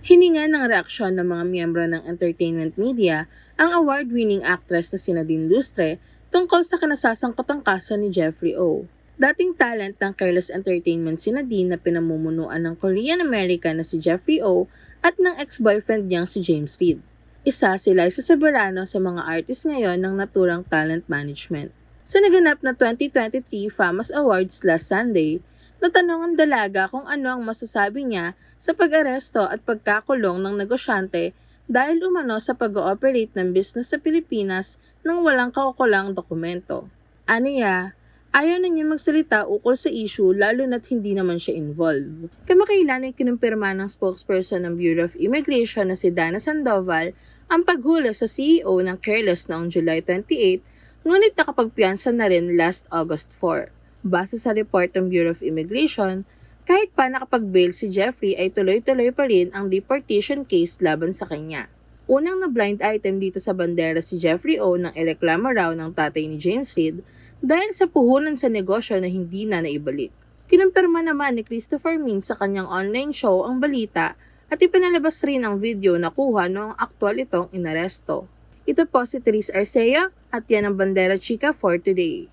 Hininga ng reaksyon ng mga miyembro ng entertainment media ang award-winning actress na si Nadine Lustre tungkol sa kinasasangkotang kaso ni Jeffrey O. Dating talent ng Careless Entertainment si Nadine na pinamumunuan ng Korean-American na si Jeffrey O at ng ex-boyfriend niyang si James Reid. Isa si Liza Soberano sa mga artist ngayon ng naturang talent management. Sa naganap na 2023 FAMAS Awards last Sunday, natanong ang dalaga kung ano ang masasabi niya sa pag-aresto at pagkakulong ng negosyante dahil umano sa pag-ooperate ng business sa Pilipinas nang walang kaukulang dokumento. Aniya, ayaw na niya magsalita ukol sa issue lalo na't hindi naman siya involved. Kamakailan ay kinumpirma ng spokesperson ng Bureau of Immigration na si Dana Sandoval ang paghuli sa CEO ng Careless noong July 28, ngunit nakapagpiyansa na rin last August 4. Base sa report ng Bureau of Immigration, kahit pa nakapag-bail si Jeffrey ay tuloy-tuloy pa rin ang deportation case laban sa kanya. Unang na blind item dito sa bandera si Jeffrey O nang ireklamo raw ng tatay ni James Reid dahil sa puhunan sa negosyo na hindi na naibalik. Kinumpirma naman ni Christopher Min sa kanyang online show ang balita at ipinalabas rin ang video na kuha noong aktwal itong inaresto. Ito po si Therese Arcea at yan ang Bandera Chica for today.